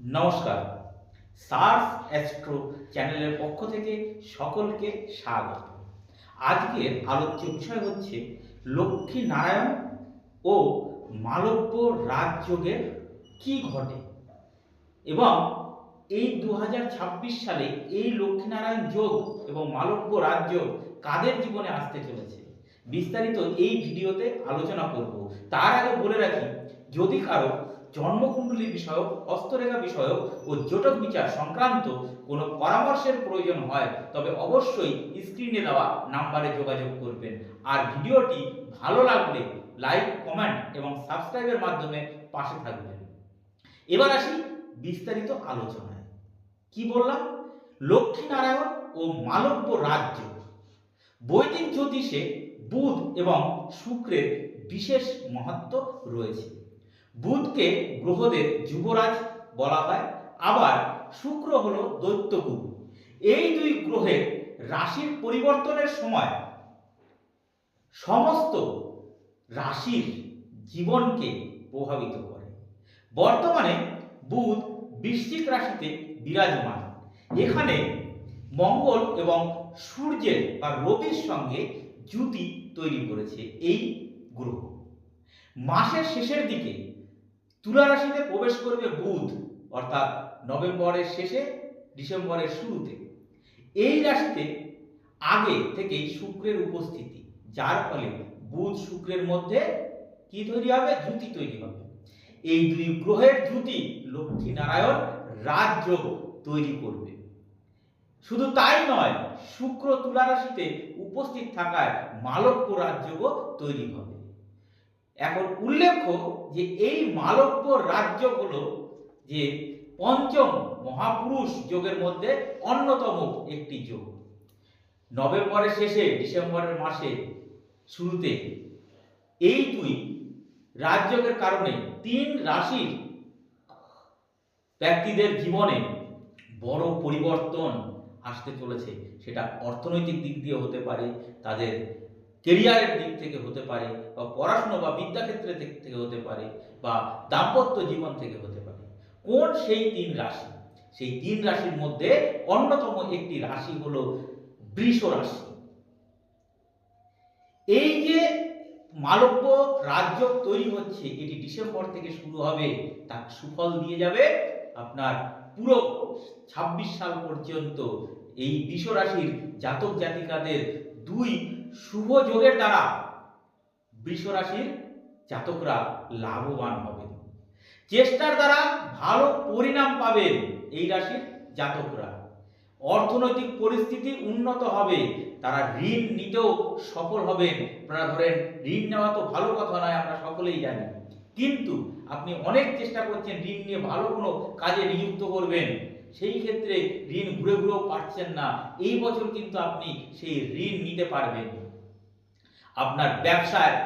নমস্কার। SARS astro চ্যানেলের পক্ষ থেকে সকলকে স্বাগত। আজকের আলোচ্য বিষয় হচ্ছে লক্ষ্মী নারায়ণ ও মালব্য রাজযোগের কি ঘটে? এবং এই দু হাজার ছাব্বিশ সালে এই লক্ষ্মীনারায়ণ যোগ এবং মালব্য রাজযোগ কাদের জীবনে আসতে চলেছে? বিস্তারিত এই ভিডিওতে আলোচনা করব। তার আগে বলে রাখি, যদি কারও জন্মকুণ্ডলী বিষয়ক হস্তরেখা বিষয়ক ও জটক বিচার সংক্রান্ত কোনো পরামর্শের প্রয়োজন হয়, তবে অবশ্যই স্ক্রিনে দেওয়া নাম্বারে যোগাযোগ করবেন। আর ভিডিওটি ভালো লাগলে লাইক, কমেন্ট এবং সাবস্ক্রাইবের মাধ্যমে পাশে থাকবেন। এবার আসি বিস্তারিত আলোচনায়। কি বললাম? লক্ষ্মীনারায়ণ ও মালব্য রাজ্য। বৈদিক জ্যোতিষে বুধ এবং শুক্রের বিশেষ মহত্ব রয়েছে। বুধকে গ্রহদের যুবরাজ বলা হয়। আবার শুক্র হলো দৈত্যগুরু এই দুই গ্রহের রাশির পরিবর্তনের সময় সমস্ত রাশির জীবনকে প্রভাবিত করে। বর্তমানে বুধ বৃশ্চিক রাশিতে বিরাজমান। এখানে মঙ্গল এবং সূর্যের বা রবির সঙ্গে জুতি তৈরি করেছে এই গ্রহ। মাসের শেষের দিকে তুলা রাশিতে প্রবেশ করবে বুধ, অর্থাৎ নভেম্বরের শেষে ডিসেম্বরের শুরুতে। এই রাশিতে আগে থেকেই শুক্রের উপস্থিতি, যার ফলে বুধ শুক্রের মধ্যে কি তৈরি হবে? জুতি তৈরি হবে। এই দুই গ্রহের জুতি লক্ষ্মী নারায়ণ রাজযোগ তৈরি করবে। শুধু তাই নয়, শুক্র তুলা রাশিতে উপস্থিত থাকায় মালব্য রাজযোগও তৈরি হবে। এখন উল্লেখ্য যে এই মালব্য রাজ্য হলো যে পঞ্চম মহাপুরুষ যোগের মধ্যে অন্যতম একটি যোগ। নভেম্বরের শেষে, ডিসেম্বরের মাসে, শুরুতে এই দুই রাজযোগের কারণে তিন রাশির ব্যক্তিদের জীবনে বড় পরিবর্তন আসতে চলেছে। সেটা অর্থনৈতিক দিক দিয়ে হতে পারে, তাদের কেরিয়ারের দিক থেকে হতে পারে বা পড়াশুনো বা বিদ্যাক্ষেত্রে দিক থেকে হতে পারে বা দাম্পত্য জীবন থেকে হতে পারে। কোন সেই তিন রাশি? সেই তিন রাশির মধ্যে অন্যতম একটি রাশি হলো বৃষ রাশি। এই যে মালব্য রাজ্য তৈরি হচ্ছে, এটি ডিসেম্বর থেকে শুরু হবে, তার সুফল দিয়ে যাবে আপনার পুরো ছাব্বিশ সাল পর্যন্ত। এই বৃষ রাশির জাতক জাতিকাদের দুই শুভ যোগের দ্বারা বৃষ রাশির জাতকরা লাভবান হবেন। চেষ্টার দ্বারা ভালো পরিণাম পাবেন এই রাশির জাতকরা। অর্থনৈতিক পরিস্থিতি উন্নত হবে, তারা ঋণ নিতেও সফল হবেন। আপনারা ধরেন, ঋণ নেওয়া তো ভালো কথা নয়, আমরা সকলেই জানি। কিন্তু আপনি অনেক চেষ্টা করছেন ঋণ নিয়ে ভালো কোনো কাজে নিযুক্ত করবেন। সেই ক্ষেত্রে ঋণ ঘুরে ঘুরেও পাচ্ছেন না। এই বছর কিন্তু আপনি সেই ঋণ নিতে পারবেন। আপনার ব্যবসায়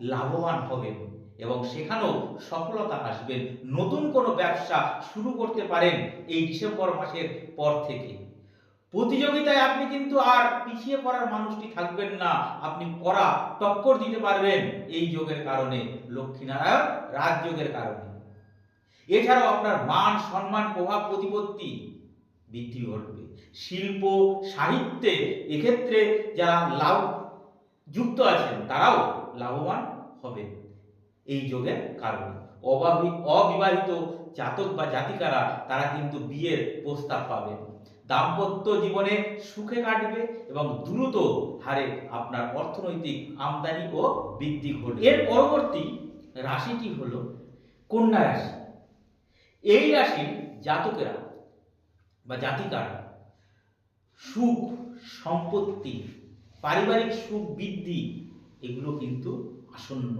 লাভবান হবেন এবং সেখানেও সফলতা আসবেন নতুন কোনো ব্যবসা শুরু করতে পারেন এই ডিসেম্বর মাসের পর থেকে। প্রতিযোগিতায় আপনি কিন্তু আর পিছিয়ে পড়ার মানুষটি থাকবেন না। আপনি করা টক্কর দিতে পারবেন এই যোগের কারণে, লক্ষ্মীনারায়ণ রাজযোগের কারণে। এছাড়াও আপনার মান, সম্মান, প্রভাব, প্রতিপত্তি বৃদ্ধি ঘটবে। শিল্প, সাহিত্যে এক্ষেত্রে যারা লাভ যুক্ত আছেন, তারাও লাভবান হবেন। এই যোগের কারণে। অবাবি অবিবাহিত জাতক বা জাতিকারা, তারা কিন্তু বিয়ের প্রস্তাব পাবেন দাম্পত্য জীবনে সুখে কাটবে এবং দ্রুত হারে আপনার অর্থনৈতিক আমদানি ও বৃদ্ধি ঘটবে। এর পরবর্তী রাশিটি হল কন্যা রাশি। এই রাশির জাতকেরা বা জাতিকারা সুখ, সম্পত্তি পারিবারিক সুখ বৃদ্ধি, এগুলো কিন্তু আসন্ন।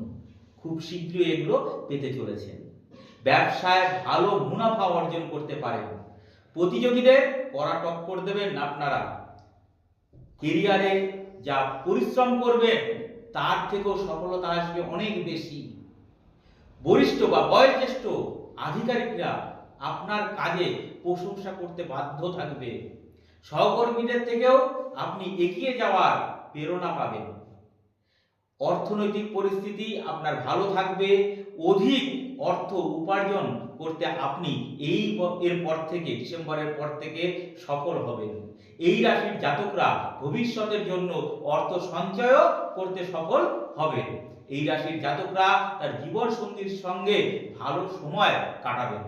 খুব শীঘ্রই এগুলো পেতে চলেছেন ব্যবসায় ভালো মুনাফা অর্জন করতে পারেন। প্রতিযোগীদের কড়া টক্কর দেবেন আপনারা। কেরিয়ারে যা পরিশ্রম করবেন, তার থেকেও সফলতা আসবে অনেক বেশি। বরিষ্ঠ বা বয়োজ্যেষ্ঠ আধিকারিকরা আপনার কাজে প্রশংসা করতে বাধ্য থাকবে। সহকর্মীদের থেকেও আপনি এগিয়ে যাওয়ার প্রেরণা পাবেন। অর্থনৈতিক পরিস্থিতি আপনার ভালো থাকবে, অধিক অর্থ উপার্জন করতে আপনি এই এর পর থেকে, ডিসেম্বরের পর থেকে সফল হবেন। এই রাশির জাতকরা ভবিষ্যতের জন্য অর্থ সঞ্চয়ও করতে সফল হবেন। এই রাশির জাতকরা তার জীবন সঙ্গীর সঙ্গে ভালো সময় কাটাবেন।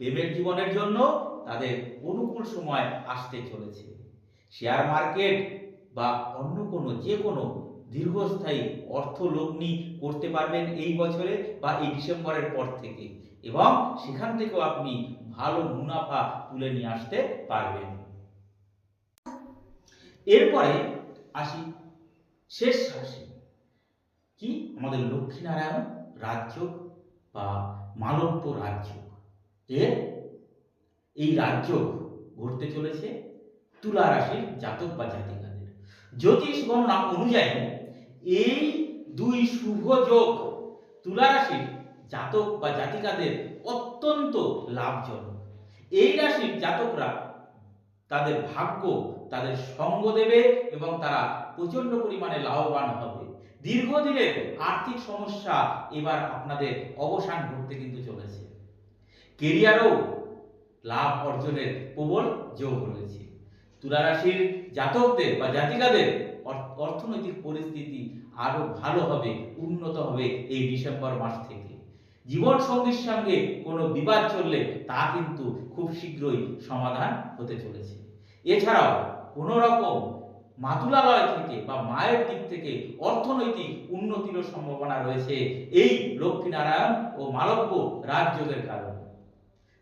প্রেমের জীবনের জন্য তাদের অনুকূল সময় আসতে চলেছে। শেয়ার মার্কেট বা অন্য কোনো, যে কোনো দীর্ঘস্থায়ী অর্থ লগ্নি করতে পারবেন এই বছরে বা এই ডিসেম্বরের পর থেকে এবং সেখান থেকেও আপনি ভালো মুনাফা তুলে নিয়ে আসতে পারবেন। এরপরে আসি শেষ রাশি। কি? আমাদের লক্ষ্মীনারায়ণ রাজ্য বা মালব্য রাজ্য। এর এই রাজ্য ঘটতে চলেছে তুলা রাশির জাতক বা জাতিকাদের জ্যোতিষ গণনা অনুযায়ী এই দুই শুভ যোগ তুলা রাশির জাতক বা জাতিকাদের অত্যন্ত লাভজনক। এই রাশির জাতকরা তাদের ভাগ্য, তাদের সঙ্গ দেবে এবং তারা প্রচণ্ড পরিমাণে লাভবান হবে। দীর্ঘদিনের আর্থিক সমস্যা এবার আপনাদের অবসান ঘটতে কিন্তু চলেছে। কেরিয়ারও লাভ অর্জনের প্রবল যোগ রয়েছে। তুলা রাশির জাতকদের বা জাতিকাদের অর- অর্থনৈতিক পরিস্থিতি আরও ভালো হবে, উন্নত হবে এই ডিসেম্বর মাস থেকে। জীবন সঙ্গীর সঙ্গে কোনো বিবাদ চললে তা কিন্তু খুব শীঘ্রই সমাধান হতে চলেছে। এছাড়াও কোনো রকম মাতুলালয় থেকে বা মায়ের দিক থেকে অর্থনৈতিক উন্নতিরও সম্ভাবনা রয়েছে এই লক্ষ্মীনারায়ণ ও মালব্য রাজযোগের কারণে।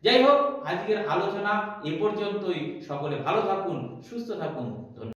যাই হোক আজকের আলোচনা এ পর্যন্তই। সকলে ভালো থাকুন সুস্থ থাকুন। ধন্যবাদ।